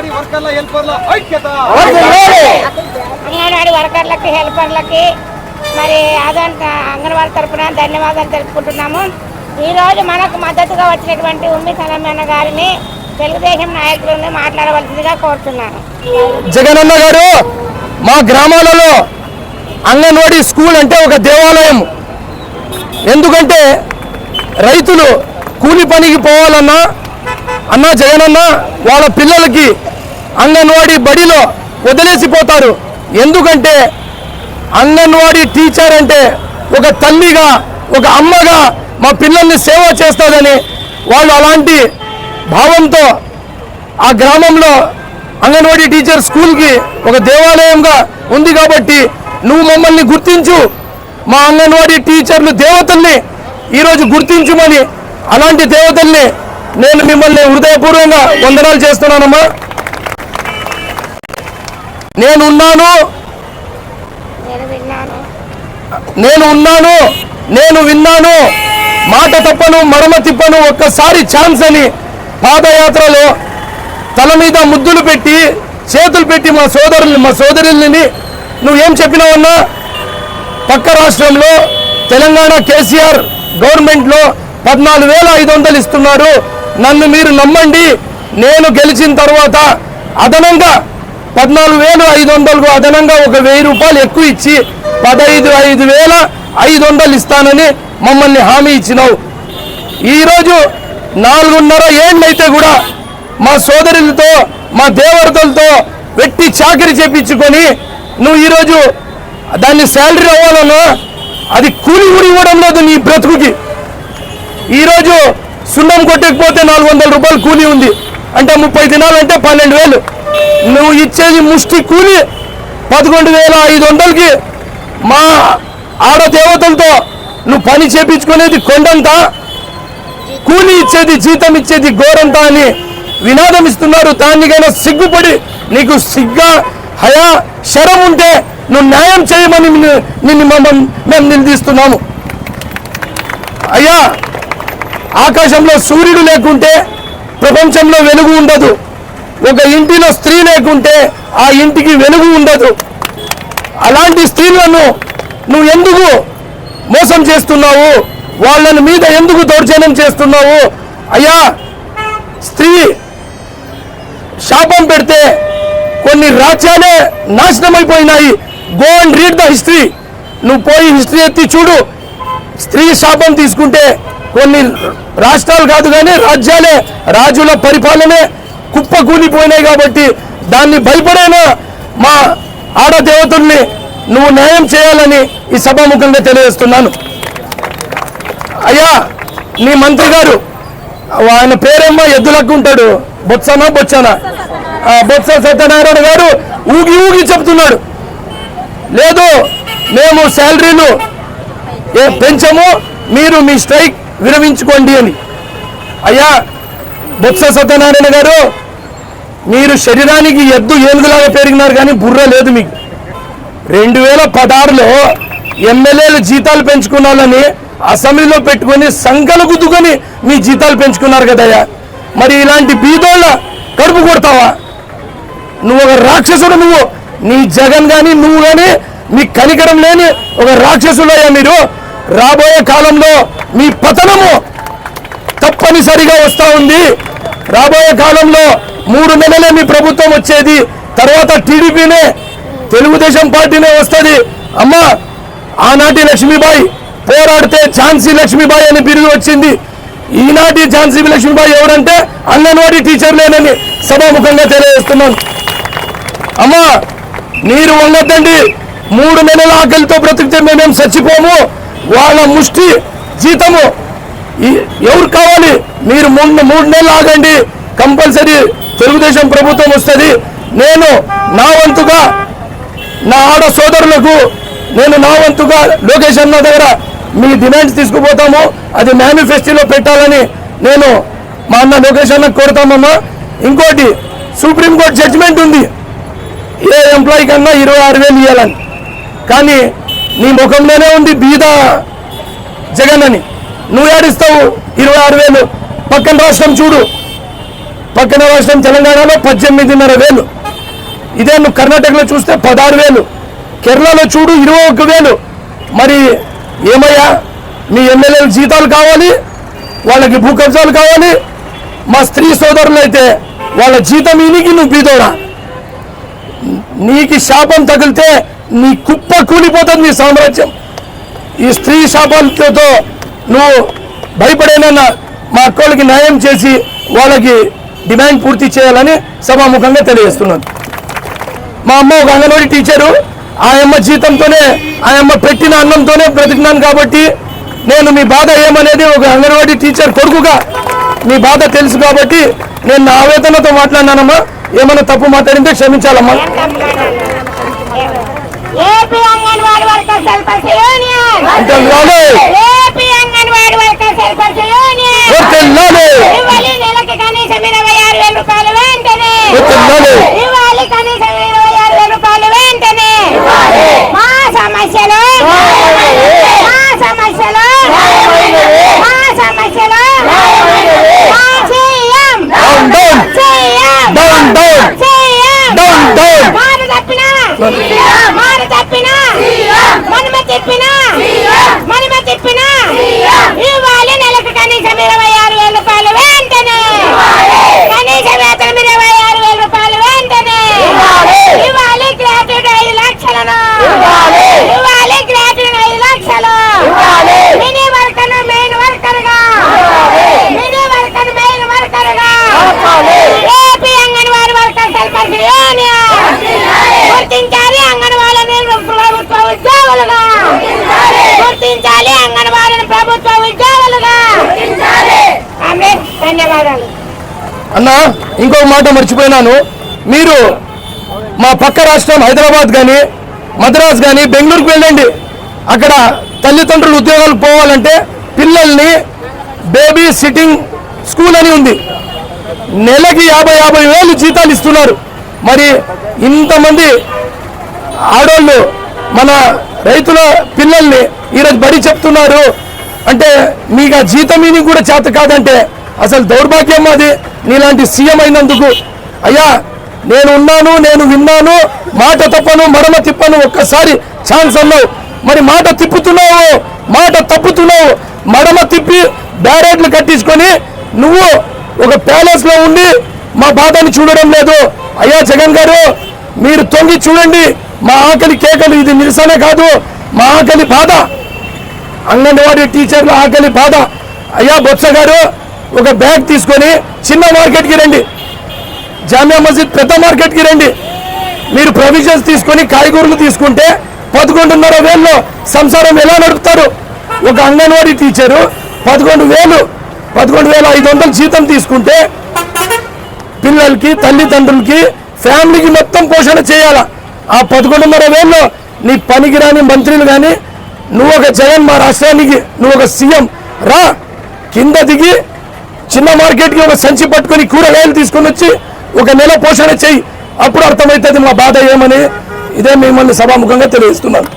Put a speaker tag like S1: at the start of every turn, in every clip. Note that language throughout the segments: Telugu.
S1: అంగన్వాడీ వర్కర్ల హెల్పర్ల ఐక్యత.
S2: అంగన్వాడీ వర్కర్లకి హెల్పర్లకి మరి అదంత అంగన్వాడీ తరపున ధన్యవాదాలు తెలుపుకుంటున్నాము. ఈరోజు మనకు మద్దతుగా వచ్చినటువంటి ఉమ్మి సలమన్న గారిని తెలుగుదేశం నాయకులను మాట్లాడవలసిందిగా కోరుతున్నాను.
S3: జగనన్న గారు మా గ్రామాలలో అంగన్వాడీ స్కూల్ అంటే ఒక దేవాలయం. ఎందుకంటే రైతులు కూలి పనికి పోవాలన్నా అన్న జగనన్న వాళ్ళ పిల్లలకి అంగన్వాడీ బడిలో వదిలేసిపోతారు. ఎందుకంటే అంగన్వాడీ టీచర్ అంటే ఒక తల్లిగా ఒక అమ్మగా మా పిల్లల్ని సేవ చేస్తుందని వాళ్ళు అలాంటి భావంతో ఆ గ్రామంలో అంగన్వాడీ టీచర్ స్కూల్కి ఒక దేవాలయంగా ఉంది కాబట్టి నువ్వు మమ్మల్ని గుర్తించు. మా అంగన్వాడీ టీచర్లు దేవతల్ని ఈరోజు గుర్తించుమని అలాంటి దేవతల్ని నేను మిమ్మల్ని హృదయపూర్వకంగా వందనాలు చేస్తున్నానమ్మా. నేనున్నాను.
S2: నేను
S3: ఉన్నాను నేను విన్నాను. మాట తప్పను మరమ తిప్పను ఒక్కసారి ఛాన్స్ అని పాదయాత్రలో తల మీద ముద్దులు పెట్టి చేతులు పెట్టి మా సోదరుల్ని మా సోదరుల్ని నువ్వేం చెప్పినావన్నా పక్క రాష్ట్రంలో తెలంగాణ కేసీఆర్ గవర్నమెంట్లో పద్నాలుగు వేల ఐదు వందలు ఇస్తున్నారు. నన్ను మీరు నమ్మండి. నేను గెలిచిన తర్వాత అదనంగా పద్నాలుగు వేలు ఐదు వందలకు అదనంగా ఒక వెయ్యి రూపాయలు ఎక్కువ ఇచ్చి పదహైదు ఐదు వేల ఐదు వందలు ఇస్తానని మమ్మల్ని హామీ ఇచ్చినావు. ఈరోజు నాలుగున్నర ఏళ్ళైతే కూడా మా సోదరులతో మా దేవతలతో వెట్టి చాకరీ చేపించుకొని నువ్వు ఈరోజు దాన్ని శాలరీ అవ్వాలన్నా అది కూలి కూడా ఇవ్వడం లేదు నీ బ్రతుకుకి. ఈరోజు సున్నం కొట్టకపోతే నాలుగు వందల రూపాయలు కూలి ఉంది. అంటే ముప్పై దినాలంటే పన్నెండు వేలు. నువ్వు ఇచ్చేది ముష్టి కూలి పదకొండు వేల ఐదు వందలకి మా ఆడ దేవతలతో నువ్వు పని చేపించుకునేది కొండంతా కూలి ఇచ్చేది జీతం ఇచ్చేది ఘోరంతా అని వినాదం ఇస్తున్నారు. దానికైనా సిగ్గుపడి నీకు సిగ్గా హయా శరం ఉంటే నువ్వు న్యాయం చేయమని నిన్ను- మనం మేము నిలదీస్తున్నాము. అయ్యా ఆకాశంలో సూర్యుడు లేకుంటే ప్రపంచంలో వెలుగు ఉండదు. ఒక ఇంటిలో స్త్రీ లేకుంటే ఆ ఇంటికి వెలుగు ఉండదు. అలాంటి స్త్రీలను నువ్వు ఎందుకు మోసం చేస్తున్నావు? వాళ్ళని మీద ఎందుకు దౌర్జన్యం చేస్తున్నావు? అయ్యా స్త్రీ శాపం పెడితే కొన్ని రాజ్యాలే నాశనం అయిపోయినాయి go and read the history నువ్వు పోయి హిస్టరీ ఎత్తి చూడు. స్త్రీ శాపం తీసుకుంటే కొన్ని రాష్ట్రాలు కాదు కానీ రాజ్యాలే రాజుల పరిపాలనే కుప్ప కూలిపోయినాయి కాబట్టి దాన్ని భయపడేనా? మా ఆడ దేవతల్ని నువ్వు న్యాయం చేయాలని ఈ సభాముఖంగా తెలియజేస్తున్నాను. అయ్యా నీ మంత్రి గారు ఆయన పేరేమో ఎద్దులకు ఉంటాడు. బొత్సనా బొచ్చనా ఆ, బొత్స సత్యనారాయణ గారు ఊగి ఊగి చెప్తున్నాడు. లేదు మేము శాలరీలు ఏ పెంచము మీరు మీ స్ట్రైక్ విరమించుకోండి అని. అయ్యా బొత్స సత్యనారాయణ గారు మీరు శరీరానికి ఎద్దు ఏనుగులాగా పెరిగినారు కానీ బుర్ర లేదు మీకు. రెండు వేల పదహారులో ఎమ్మెల్యేలు జీతాలు పెంచుకున్న వాళ్ళని అసెంబ్లీలో పెట్టుకొని సంకలు గుద్దుకొని మీ జీతాలు పెంచుకున్నారు కదయ్యా. మరి ఇలాంటి బీదోళ్ళ కడుపు కొడతావా? నువ్వు ఒక రాక్షసుడు నువ్వు. నీ జగన్ కానీ నువ్వు కానీ మీ కనికరం లేని ఒక రాక్షసులయ్యా మీరు. రాబోయే కాలంలో మీ పతనము తప్పనిసరిగా వస్తూ ఉంది. రాబోయే కాలంలో మూడు నెలలే మీ ప్రభుత్వం వచ్చేది. తర్వాత టీడీపీనే తెలుగుదేశం పార్టీనే వస్తుంది. అమ్మా ఆనాటి లక్ష్మీబాయి పోరాడితే ఝాన్సీ లక్ష్మీబాయి అని బిరుదు వచ్చింది. ఈనాటి ఝాన్సీ లక్ష్మీబాయి ఎవరంటే అంగన్వాడీ టీచర్లేనని సభాముఖంగా తెలియజేస్తున్నాను. అమ్మా మీరు వంగద్దండి. మూడు నెలల ఆకలితో బ్రతికితే మేమేం చచ్చిపోము? వాళ్ళ ముష్టి జీతము ఎవరు కావాలి? మీరు మూడు మూడు నెలలు ఆగండి. కంపల్సరీ తెలుగుదేశం ప్రభుత్వం వస్తుంది. నేను నా వంతుగా నా ఆడ సోదరులకు నేను నా వంతుగా లోకేష్ అన్న దగ్గర మీ డిమాండ్స్ తీసుకుపోతాము. అది మేనిఫెస్టోలో పెట్టాలని నేను మా అన్న లోకేష్ అన్న కోరుతామమ్మా. ఇంకోటి సుప్రీంకోర్టు జడ్జిమెంట్ ఉంది. ఏ ఎంప్లాయీ కన్నా ఇరవై ఆరు వేలు ఇవ్వాలని కానీ నీ ముఖంలోనే ఉంది బీద జగన్ అని. నువ్వు ఏడిస్తావు? ఇరవై ఆరు వేలు. పక్కన రాష్ట్రం చూడు. పక్కన రాష్ట్రం తెలంగాణలో పద్దెనిమిదిన్నర వేలు. ఇదే నువ్వు కర్ణాటకలో చూస్తే పదహారు వేలు. కేరళలో చూడు ఇరవై ఒక్క వేలు. మరి ఏమయ్యా? మీ ఎమ్మెల్యేల జీతాలు కావాలి వాళ్ళకి భూ కబ్జాలు కావాలి. మా స్త్రీ సోదరులు అయితే వాళ్ళ జీతం ఇనికి నువ్వు బీదోడా? నీకు శాపం తగిలితే నీ కుప్ప కూలిపోతుంది నీ సామ్రాజ్యం. ఈ స్త్రీ శాపాలతో నువ్వు భయపడేనన్న మా అక్కోళ్ళకి న్యాయం చేసి వాళ్ళకి డిమాండ్ పూర్తి చేయాలని సభాముఖంగా తెలియజేస్తున్నాను. మా అమ్మ ఒక అంగన్వాడీ టీచరు. ఆ అమ్మ జీతంతోనే ఆ అమ్మ పెట్టిన అన్నంతోనే బ్రతికినాను కాబట్టి నేను మీ బాధ ఏమనేది ఒక అంగన్వాడీ టీచర్ కొడుకుగా మీ బాధ తెలుసు కాబట్టి నేను నా ఆవేదనతో మాట్లాడినానమ్మా. ఏమైనా తప్పు మాట్లాడింటే క్షమించాలమ్మా. అంటే
S2: ఇవ్వాలి నెలకి కనీసం ఇరవై ఆరు వేల రూపాయలు వెంటనే
S3: వర్తిల్లాలి
S2: ఇవ్వాలి కనీసం ఇరవై ఆరు వేల రూపాయలు వెంటనే మా సమస్యలు మా సమస్యలు మా సమస్యలు మా CM
S3: down down
S2: CM
S3: down down
S2: CM
S3: down down
S2: మాట తప్పినా మాట తప్పినా మనమ తిప్పినా మనమ తిప్పినా ఇవ్వాలి నెలకు కనీసం ఇరవై ఆరు వేల రూపాయలు వెంటనే కనీస వేతనం ఇరవై ఆరు వేల రూపాయలు వెంటనే ఇవ్వాలి గ్రాట్యుటీ ఐదు లక్షలను ఇవ్వాలి గ్రాట్యుటీ ఐదు లక్షలు మినీ వర్కర్ మెయిన్ వర్కర్గా mini worker main వర్కర్గా AP anganwadi workers helpers union గుర్తించాలి అంగన్వాడీని ప్రభుత్వ ఉద్యోగులుగా గుర్తించాలి అంగన్వాడీని ప్రభుత్వ ఉద్యోగులుగా ఆమె ధన్యవాదాలు.
S3: అన్న ఇంకొక మాట మర్చిపోయినాను. మీరు మా పక్క రాష్ట్రం హైదరాబాద్ కానీ మద్రాస్ కానీ బెంగళూరుకు వెళ్ళండి. అక్కడ తల్లిదండ్రులు ఉద్యోగాలకు పోవాలంటే పిల్లల్ని బేబీ సిట్టింగ్ స్కూల్ అని ఉంది. నెలకి యాభై యాభై వేలు జీతాలు ఇస్తున్నారు. మరి ఇంతమంది ఆడవాళ్ళు మన రైతుల పిల్లల్ని ఈరోజు బడి చెప్తున్నారు. అంటే మీకు ఆ జీతం ఇది కూడా చేత కాదంటే అసలు దౌర్భాగ్యం అది. నీలాంటి సీఎం అయినందుకు. అయ్యా నేను ఉన్నాను నేను విన్నాను. మాట తప్పను మరమ తిప్పను ఒక్కసారి ఛాన్స్ అన్నావు. మరి మాట తిప్పుతున్నావు? మాట తప్పుతున్నావు? మడమ తిప్పి బ్యారేట్లు కట్టించుకొని నువ్వు ఒక ప్యాలెస్లో ఉండి మా బాధని చూడడం లేదు. అయ్యా జగన్ గారు మీరు తొంగి చూడండి. మా ఆకలి కేకలు ఇది నిరసన కాదు. మా ఆకలి బాధ. అంగన్వాడీ టీచర్ల ఆకలి బాధ. అయ్యా బొత్స గారు ఒక బ్యాగ్ తీసుకొని చిన్న మార్కెట్కి రండి. జామియా మస్జిద్ పెద్ద మార్కెట్కి రండి. మీరు ప్రొవిజన్స్ తీసుకొని కాయగూరలు తీసుకుంటే పదకొండున్నర వేల్లో సంసారం ఎలా నడుపుతారు? ఒక అంగన్వాడీ టీచరు పదకొండు వేలు పదకొండు వేల ఐదు వందలు జీతం తీసుకుంటే పిల్లలకి తల్లిదండ్రులకి ఫ్యామిలీకి మొత్తం పోషణ చేయాలా? ఆ పదకొండున్నర వేల్లో నీ పనికిరాని మంత్రులు కానీ నువ్వు ఒక జగన్ మా రాష్ట్రానికి నువ్వు ఒక సీఎం రా. కింద దిగి చిన్న మార్కెట్కి ఒక సంచి పట్టుకొని కూరగాయలు తీసుకుని వచ్చి ఒక నెల పోషణ చేయి. అప్పుడు అర్థమవుతుంది మా బాధ ఏమని? ఇదే మిమ్మల్ని సభాముఖంగా తెలియజేస్తున్నాను.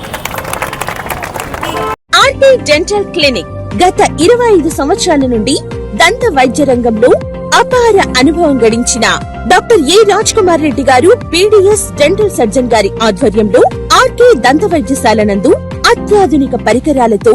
S4: ఆంటీ డెంటల్ క్లినిక్ గత ఇరవై ఐదు సంవత్సరాల నుండి దంత వైద్య రంగంలో అపార అనుభవం గడించిన doctor A Raj Kumar Reddy garu BDS dental surgeon గారి ఆధ్వర్యంలో ఆర్కే దంత వైద్యశాల నందు అత్యాధునిక పరికరాలతో